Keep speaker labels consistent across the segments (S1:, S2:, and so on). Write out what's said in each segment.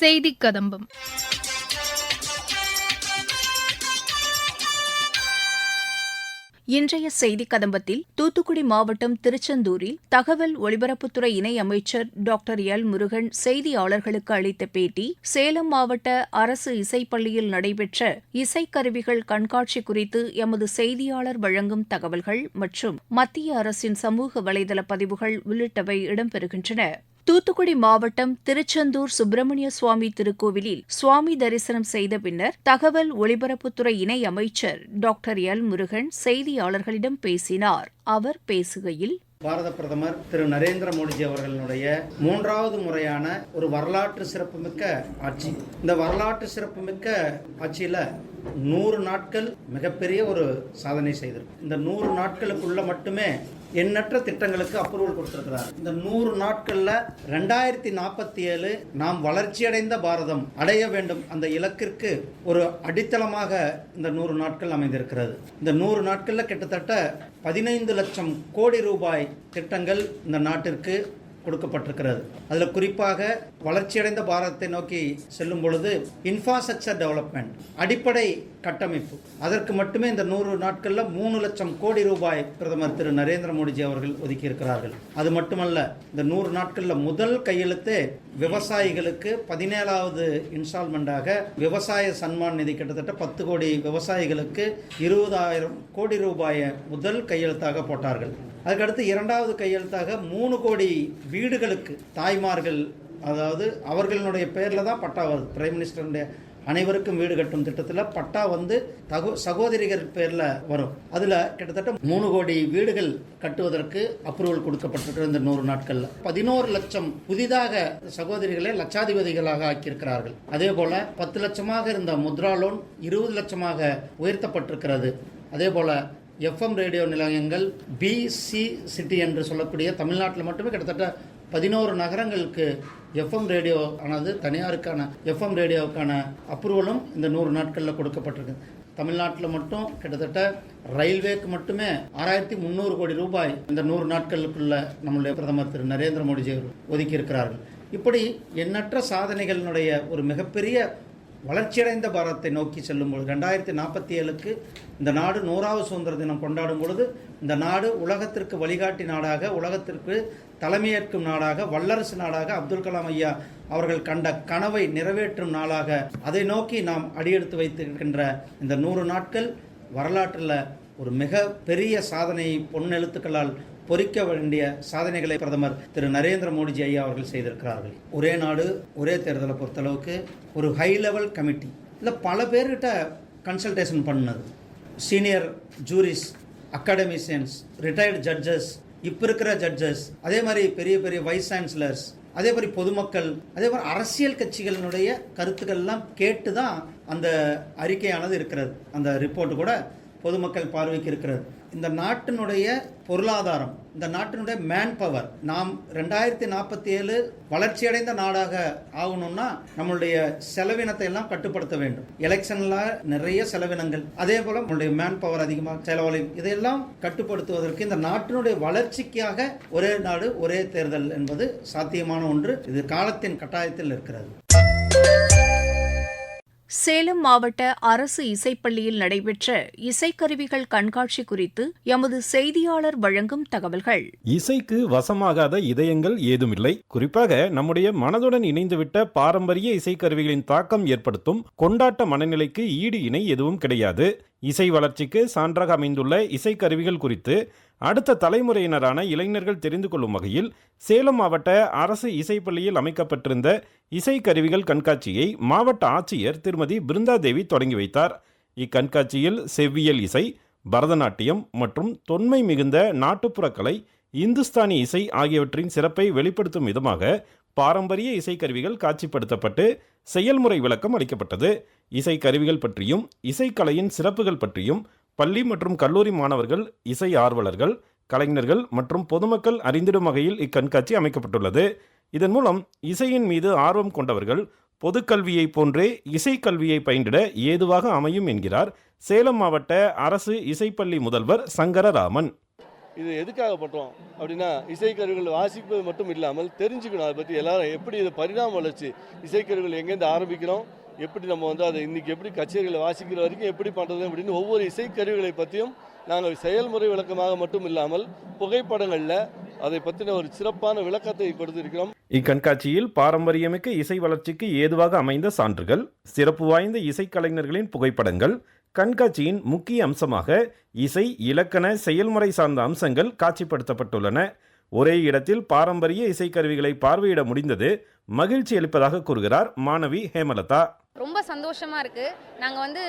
S1: செய்தி கதம்பம் இன்றைய செய்தி கதம்பத்தில் தூத்துக்குடி மாவட்டம் திருச்செந்தூரில் தகவல் ஒலிபரப்புத்துறை இணை அமைச்சர் டாக்டர் எல் முருகன் செய்தியாளர்களுக்கு அளித்த பேட்டி சேலம் மாவட்ட அரசு இசைப்பள்ளியில் நடைபெற்ற இசைக்கருவிகள் கண்காட்சி குறித்து எமது செய்தியாளர் வழங்கும் தகவல்கள் மற்றும் மத்திய அரசின் சமூக வலைதள பதிவுகள் உள்ளிட்டவை இடம்பெறுகின்றன தூத்துக்குடி மாவட்டம் திருச்செந்தூர் சுப்பிரமணிய சுவாமி திருக்கோவிலில் சுவாமி தரிசனம் செய்த பின்னர் தகவல் ஒலிபரப்புத்துறை இணை அமைச்சர் டாக்டர் எல் முருகன் செய்தியாளர்களிடம் பேசினார் அவர் பேசுகையில்
S2: பாரத பிரதமர் திரு நரேந்திர மோடிஜி அவர்களுடைய மூன்றாவது முறையான ஒரு வரலாற்று சிறப்புமிக்க ஆட்சி இந்த வரலாற்று சிறப்புமிக்க ஆட்சியில நூறு நாட்கள் மிகப்பெரிய ஒரு சாதனை செய்திருக்கு இந்த நூறு நாட்களுக்குள்ள மட்டுமே எண்ணற்ற திட்டங்களுக்கு அப்ரூவல் கொடுத்திருக்கிறார் இந்த நூறு நாட்களில் ரெண்டாயிரத்தி நாற்பத்தி ஏழு நாம் வளர்ச்சியடைந்த பாரதம் அடைய வேண்டும் அந்த இலக்கிற்கு ஒரு அடித்தளமாக இந்த நூறு நாட்கள் அமைந்திருக்கிறது இந்த நூறு நாட்களில் கிட்டத்தட்ட பதினைந்து லட்சம் கோடி ரூபாய் திட்டங்கள் இந்த நாட்டிற்கு கொடுக்கப்பட்டிருக்கிறது அதில் குறிப்பாக வளர்ச்சியடைந்த பாரதத்தை நோக்கி செல்லும் பொழுது இன்ஃப்ராஸ்ட்ரக்சர் டெவலப்மெண்ட் அடிப்படை கட்டமைப்பு அதற்கு மட்டுமே இந்த நூறு நாட்களில் மூணு லட்சம் கோடி ரூபாய் பிரதமர் திரு நரேந்திர மோடிஜி அவர்கள் ஒதுக்கியிருக்கிறார்கள் அது மட்டுமல்ல இந்த நூறு நாட்களில் முதல் கையெழுத்து விவசாயிகளுக்கு பதினேழாவது இன்ஸ்டால்மெண்ட்டாக விவசாய சன்மான் நிதி கிட்டத்தட்ட பத்து கோடி விவசாயிகளுக்கு இருபதாயிரம் கோடி ரூபாயை முதல் கையெழுத்தாக போட்டார்கள் அதுக்கடுத்து இரண்டாவது கையெழுத்தாக மூணு கோடி வீடுகளுக்கு தாய்மார்கள் அதாவது அவர்களுடைய பேரில் தான் பட்டா வருது பிரைம் மினிஸ்டருடைய அனைவருக்கும் வீடு கட்டும் திட்டத்தில் பட்டா வந்து தகோ சகோதரிகள் பேரில் வரும் அதில் கிட்டத்தட்ட மூணு கோடி வீடுகள் கட்டுவதற்கு அப்ரூவல் கொடுக்கப்பட்டிருக்கு இந்த நூறு நாட்களில் பதினோரு லட்சம் புதிதாக சகோதரிகளை லட்சாதிபதிகளாக ஆக்கியிருக்கிறார்கள் அதே போல் பத்து லட்சமாக இருந்த முத்ரா லோன் இருபது லட்சமாக உயர்த்தப்பட்டிருக்கிறது அதே போல் எஃப்எம் ரேடியோ நிலையங்கள் பிசி சிட்டி என்று சொல்லக்கூடிய தமிழ்நாட்டில் மட்டுமே கிட்டத்தட்ட பதினோரு நகரங்களுக்கு எஃப்எம் ரேடியோ ஆனது தனியாருக்கான எஃப்எம் ரேடியோவுக்கான அப்ரூவலும் இந்த நூறு நாட்களில் கொடுக்கப்பட்டிருக்கு தமிழ்நாட்டில் மட்டும் கிட்டத்தட்ட ரயில்வேக்கு மட்டுமே ஆறாயிரத்தி முந்நூறு கோடி ரூபாய் இந்த நூறு நாட்களுக்குள்ள நம்முடைய பிரதமர் திரு நரேந்திர மோடிஜி ஒதுக்கி இருக்கிறார்கள் இப்படி எண்ணற்ற சாதனைகளினுடைய ஒரு மிகப்பெரிய வளர்ச்சியடைந்த பாரதத்தை நோக்கி செல்லும் பொழுது ரெண்டாயிரத்தி நாற்பத்தி ஏழுக்கு இந்த நாடு நூறாவது சுதந்திர தினம் கொண்டாடும் பொழுது இந்த நாடு உலகத்திற்கு வழிகாட்டி நாடாக உலகத்திற்கு தலைமையேற்கும் நாடாக வல்லரசு நாடாக அப்துல் கலாம் ஐயா அவர்கள் கண்ட கனவை நிறைவேற்றும் நாளாக அதை நோக்கி நாம் அடியெடுத்து வைத்திருக்கின்ற இந்த நூறு நாட்கள் வரலாற்றில் ஒரு மிக பெரிய சாதனையை பொன்னெழுத்துக்களால் பொறிக்க வேண்டிய சாதனைகளை பிரதமர் திரு நரேந்திர மோடிஜி ஐயா அவர்கள் செய்திருக்கிறார்கள் ஒரே நாடு ஒரே தேர்தலை பொறுத்தளவுக்கு ஒரு ஹை லெவல் கமிட்டி இல்லை பல பேர்கிட்ட கன்சல்டேஷன் பண்ணது senior juries academicians retired judges இப்போ இருக்கிற ஜட்ஜஸ் அதே மாதிரி பெரிய பெரிய வைஸ் சான்சலர்ஸ் அதே மாதிரி பொதுமக்கள் அதே மாதிரி அரசியல் கட்சிகளினுடைய கருத்துக்கள்லாம் கேட்டு தான் அந்த அறிக்கையானது இருக்கிறது அந்த ரிப்போர்ட் கூட பொதுமக்கள் பார்வைக்கு இருக்கிறது இந்த நாட்டினுடைய பொருளாதாரம் இந்த நாட்டினுடைய மேன் பவர் நாம் ரெண்டாயிரத்தி நாற்பத்தி ஏழு வளர்ச்சியடைந்த நாடாக ஆகணும்னா நம்மளுடைய செலவினத்தை எல்லாம் கட்டுப்படுத்த வேண்டும் எலெக்ஷன்ல நிறைய செலவினங்கள் அதே போல் நம்மளுடைய மேன் பவர் அதிகமாக செலவழியும் இதையெல்லாம் கட்டுப்படுத்துவதற்கு இந்த நாட்டினுடைய வளர்ச்சிக்காக ஒரே நாடு ஒரே தேர்தல் என்பது சாத்தியமான ஒன்று இது காலத்தின் கட்டாயத்தில் இருக்கிறது
S1: சேலம் மாவட்ட அரசு இசைப்பள்ளியில் நடைபெற்ற இசைக்கருவிகள் கண்காட்சி குறித்து எமது செய்தியாளர் வழங்கும் தகவல்கள்
S3: இசைக்கு வசமாகாத இதயங்கள் ஏதுமில்லை குறிப்பாக நம்முடைய மனதுடன் இணைந்துவிட்ட பாரம்பரிய இசைக்கருவிகளின் தாக்கம் ஏற்படுத்தும் கொண்டாட்ட மனநிலைக்கு ஈடு இணை எதுவும் கிடையாது இசை வளர்ச்சிக்கு சான்றாக அமைந்துள்ள இசைக்கருவிகள் குறித்து அடுத்த தலைமுறையினரான இளைஞர்கள் தெரிந்து கொள்ளும் வகையில் சேலம் மாவட்ட அரசு இசைப்பள்ளியில் அமைக்கப்பட்டிருந்த இசைக்கருவிகள் கண்காட்சியை மாவட்ட ஆட்சியர் திருமதி பிருந்தாதேவி தொடங்கி வைத்தார் இக்கண்காட்சியில் செவ்வியல் இசை பரதநாட்டியம் மற்றும் தொன்மை மிகுந்த நாட்டுப்புறக்கலை இந்துஸ்தானி இசை ஆகியவற்றின் சிறப்பை வெளிப்படுத்தும் விதமாக பாரம்பரிய இசைக்கருவிகள் காட்சிப்படுத்தப்பட்டு செயல்முறை விளக்கம் அளிக்கப்பட்டது இசைக்கருவிகள் பற்றியும் இசைக்கலையின் சிறப்புகள் பற்றியும் பள்ளி மற்றும் கல்லூரி மாணவர்கள் இசை ஆர்வலர்கள் கலைஞர்கள் மற்றும் பொதுமக்கள் அறிந்திடும் வகையில் இக்கண்காட்சி அமைக்கப்பட்டுள்ளது இதன் மூலம் இசையின் மீது ஆர்வம் கொண்டவர்கள் பொதுக்கல்வியை போன்றே இசைக்கல்வியை பயின்றிட ஏதுவாக அமையும் என்கிறார் சேலம் மாவட்ட அரசு இசைப்பள்ளி முதல்வர் சங்கரராமன்
S4: இது எதுக்காக பண்ணுறோம் அப்படின்னா இசைக்கருவிகள் வாசிப்பது மட்டும் இல்லாமல் தெரிஞ்சுக்கணும் அதை பற்றி எல்லாரும் எப்படி இதை பரிணாமம் வளர்ச்சி இசைக்கருவிகள் எங்கேருந்து ஆரம்பிக்கிறோம் எப்படி நம்ம வந்து அதை இன்றைக்கி எப்படி கச்சேரிகளை வாசிக்கிற வரைக்கும் எப்படி பண்ணுறது அப்படின்னு ஒவ்வொரு இசைக்கருவிகளை பற்றியும் நாங்கள் செயல்முறை விளக்கமாக மட்டும் இல்லாமல் புகைப்படங்களில் அதை பற்றின ஒரு சிறப்பான விளக்கத்தை கொடுத்திருக்கிறோம்
S3: இக்கண்காட்சியில் பாரம்பரியமிக்க இசை வளர்ச்சிக்கு ஏதுவாக அமைந்த சான்றுகள் சிறப்பு வாய்ந்த இசைக்கலைஞர்களின் புகைப்படங்கள் கண்காட்சியின் முக்கிய அம்சமாக இசை இலக்கண செயல்முறை சார்ந்த அம்சங்கள் காட்சிப்படுத்தப்பட்டுள்ளன ஒரே இடத்தில் பாரம்பரிய இசைக்கருவிகளை பார்வையிட முடிந்தது மகிழ்ச்சி அளிப்பதாக கூறுகிறார் மாணவி ஹேமலதா
S5: ரொம்ப சந்தோஷமா இருக்கு நாங்கள் வந்து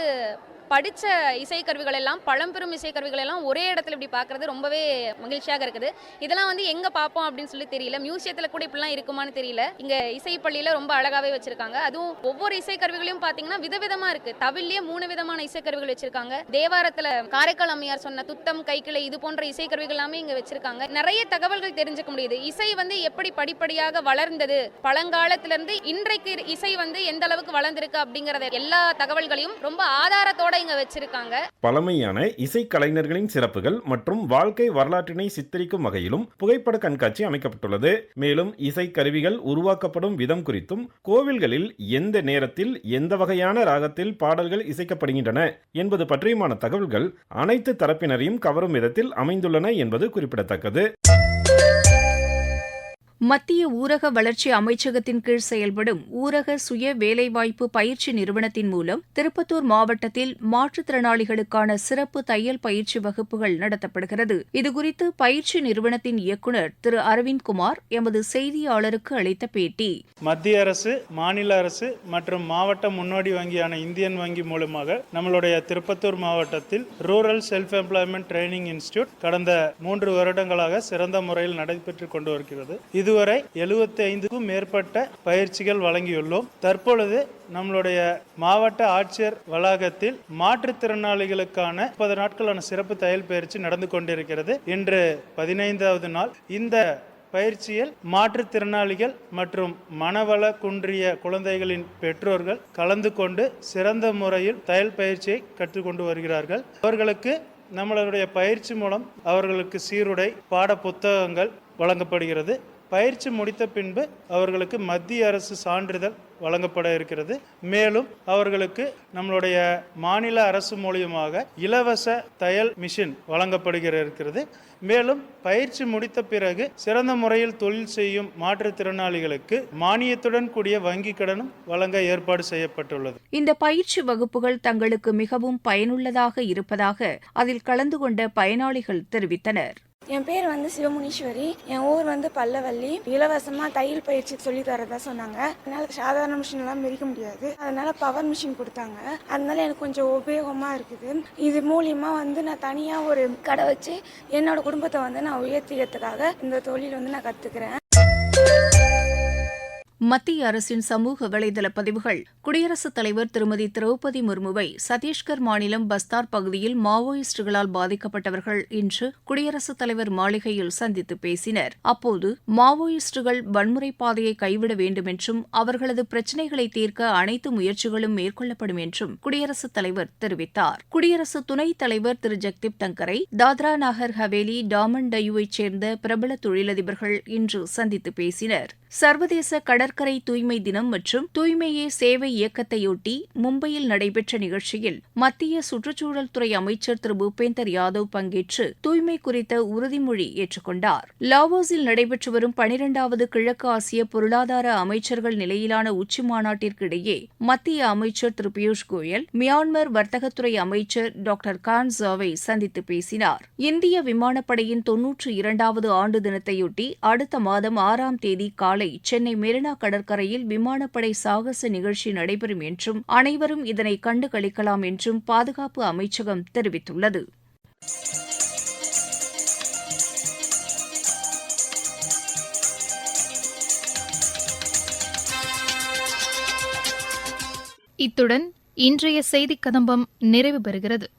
S5: படித்த இசைக்கருவிகள் எல்லாம் பழம்பெரும் இசைக்கருவிகள் எல்லாம் ஒரே இடத்துல இப்படி பார்க்குறது ரொம்பவே மகிழ்ச்சியாக இருக்குது இதெல்லாம் வந்து எங்கே பார்ப்போம் அப்படின்னு சொல்லி தெரியல மியூசியத்தில் கூட இப்படிலாம் இருக்குமான்னு தெரியல இங்கே இசை பள்ளியில் ரொம்ப அழகாகவே வச்சுருக்காங்க அதுவும் ஒவ்வொரு இசைக்கருவிகளையும் பார்த்தீங்கன்னா விதவிதமாக இருக்குது தவில்லையே மூணு விதமான இசைக்கருவிகள் வச்சுருக்காங்க தேவாரத்தில் காரைக்கால் அம்மையார் சொன்ன துத்தம் கைக்கிளை இது போன்ற இசைக்கருவிகள் எல்லாமே இங்கே வச்சுருக்காங்க நிறைய தகவல்கள் தெரிஞ்சுக்க முடியுது இசை வந்து எப்படி படிப்படியாக வளர்ந்தது பழங்காலத்திலிருந்து இன்றைக்கு இசை வந்து எந்த அளவுக்கு வளர்ந்திருக்கு அப்படிங்கிறத எல்லா தகவல்களையும் ரொம்ப ஆதாரத்தோட இங்க வச்சிருக்காங்க
S3: பழமையான இசை கலைஞர்களின் சிறப்புகள் மற்றும் வாழ்க்கை வரலாற்றினை சித்தரிக்கும் வகையிலும் புகைப்பட கண்காட்சி அமைக்கப்பட்டுள்ளது மேலும் இசை கருவிகள் உருவாக்கப்படும் விதம் குறித்தும் கோவில்களில் எந்த நேரத்தில் எந்த வகையான ராகத்தில் பாடல்கள் இசைக்கப்படுகின்றன என்பது பற்றியுமான தகவல்கள் அனைத்து தரப்பினரையும் கவரும் விதத்தில் அமைந்துள்ளன என்பது குறிப்பிடத்தக்கது
S1: மத்திய ஊரக வளர்ச்சி அமைச்சகத்தின் கீழ் செயல்படும் ஊரக சுய வேலைவாய்ப்பு பயிற்சி நிறுவனத்தின் மூலம் திருப்பத்தூர் மாவட்டத்தில் மாற்றுத்திறனாளிகளுக்கான சிறப்பு தையல் பயிற்சி வகுப்புகள் நடத்தப்படுகிறது இதுகுறித்து பயிற்சி நிறுவனத்தின் இயக்குநர் திரு அரவிந்த் குமார் எமது செய்தியாளருக்கு அளித்த பேட்டி
S6: மத்திய அரசு மாநில அரசு மற்றும் மாவட்ட முன்னோடி வங்கியான இந்தியன் வங்கி மூலமாக நம்மளுடைய திருப்பத்தூர் மாவட்டத்தில் rural self employment training institute கடந்த மூன்று வருடங்களாக சிறந்த முறையில் நடைபெற்று கொண்டு வருகிறது இது இதுவரை எழுபத்தி ஐந்துக்கும் மேற்பட்ட பயிற்சிகள் வழங்கியுள்ளோம் தற்பொழுது நம்மளுடைய மாவட்ட ஆட்சியர் வளாகத்தில் மாற்றுத்திறனாளிகளுக்கான முப்பது நாட்களான சிறப்பு தையல் பயிற்சி நடந்து கொண்டிருக்கிறது இன்று பதினைந்தாவது நாள் இந்த பயிற்சியில் மாற்றுத்திறனாளிகள் மற்றும் மனவள குன்றிய குழந்தைகளின் பெற்றோர்கள் கலந்து கொண்டு சிறந்த முறையில் தையல் பயிற்சியை கற்றுக்கொண்டு வருகிறார்கள் அவர்களுக்கு நம்மளுடைய பயிற்சி மூலம் அவர்களுக்கு சீருடை பாட புத்தகங்கள் வழங்கப்படுகிறது பயிற்சி முடித்த பின்பு அவர்களுக்கு மத்திய அரசு சான்றிதழ் வழங்கப்பட இருக்கிறது மேலும் அவர்களுக்கு நம்மளுடைய மாநில அரசு மூலியமாக இலவச தையல் மிஷின் வழங்கப்படுகிற இருக்கிறது மேலும் பயிற்சி முடித்த பிறகு சிறந்த முறையில் தொழில் செய்யும் மாற்றுத்திறனாளிகளுக்கு மானியத்துடன் கூடிய வங்கி கடனும் வழங்க ஏற்பாடு செய்யப்பட்டுள்ளது
S1: இந்த பயிற்சி வகுப்புகள் தங்களுக்கு மிகவும் பயனுள்ளதாக இருப்பதாக அதில் கலந்து கொண்ட பயனாளிகள் தெரிவித்தனர்
S7: என் பேர் வந்து சிவமுனீஸ்வரி என் ஊர் வந்து பல்லவல்லி இலவசமாக தையல் பயிற்சி சொல்லி தரதா சொன்னாங்க அதனால சாதாரண எல்லாம் மிதிக்க முடியாது அதனால பவர் மிஷின் கொடுத்தாங்க அதனால எனக்கு கொஞ்சம் உபயோகமாக இருக்குது இது மூலியமா வந்து நான் தனியாக ஒரு கடை வச்சு என்னோட குடும்பத்தை வந்து நான் உயர்த்திக்கிறதுக்காக இந்த தொழில் வந்து நான் கத்துக்கிறேன்
S1: மத்திய அரசின் சமூக வலைதள பதிவுகள் குடியரசுத் தலைவர் திருமதி திரௌபதி முர்முவை சத்தீஸ்கர் மாநிலம் பஸ்தார் பகுதியில் மாவோயிஸ்டுகளால் பாதிக்கப்பட்டவர்கள் இன்று குடியரசுத் தலைவர் மாளிகையில் சந்தித்து பேசினர் அப்போது மாவோயிஸ்டுகள் வன்முறை பாதையை கைவிட வேண்டும் என்றும் அவர்களது பிரச்சினைகளை தீர்க்க அனைத்து முயற்சிகளும் மேற்கொள்ளப்படும் என்றும் குடியரசுத் தலைவர் தெரிவித்தார் குடியரசு துணைத் தலைவர் திரு ஜெக்தீப் தங்கரை தாத்ரா நாகர் ஹவேலி டாமன் டையுவைச் சேர்ந்த பிரபல தொழிலதிபர்கள் இன்று சந்தித்து பேசினர் சர்வதேச கடற்கரை தூய்மை தினம் மற்றும் தூய்மையே சேவை இயக்கத்தையொட்டி மும்பையில் நடைபெற்ற நிகழ்ச்சியில் மத்திய சுற்றுச்சூழல் துறை அமைச்சர் திரு பூபேந்தர் யாதவ் பங்கேற்று தூய்மை குறித்த உறுதிமொழி ஏற்றுக்கொண்டார் லாவோஸில் நடைபெற்று வரும் பனிரெண்டாவது கிழக்கு ஆசிய பொருளாதார அமைச்சர்கள் நிலையிலான உச்சி மாநாட்டிற்கிடையே மத்திய அமைச்சர் திரு பியூஷ் கோயல் மியான்மர் வர்த்தகத்துறை அமைச்சர் டாக்டர் கான் ஜாவை சந்தித்து பேசினார் இந்திய விமானப்படையின் தொன்னூற்று இரண்டாவது ஆண்டு தினத்தையொட்டி அடுத்த மாதம் ஆறாம் தேதி காலை காலை சென்னை மெரினா கடற்கரையில் விமானப்படை சாகச நிகழ்ச்சி நடைபெறும் என்றும் அனைவரும் இதனை கண்டு களிக்கலாம் என்றும் பாதுகாப்பு அமைச்சகம் தெரிவித்துள்ளது இத்துடன் இன்றைய செய்திக் கதம்பம் நிறைவு பெறுகிறது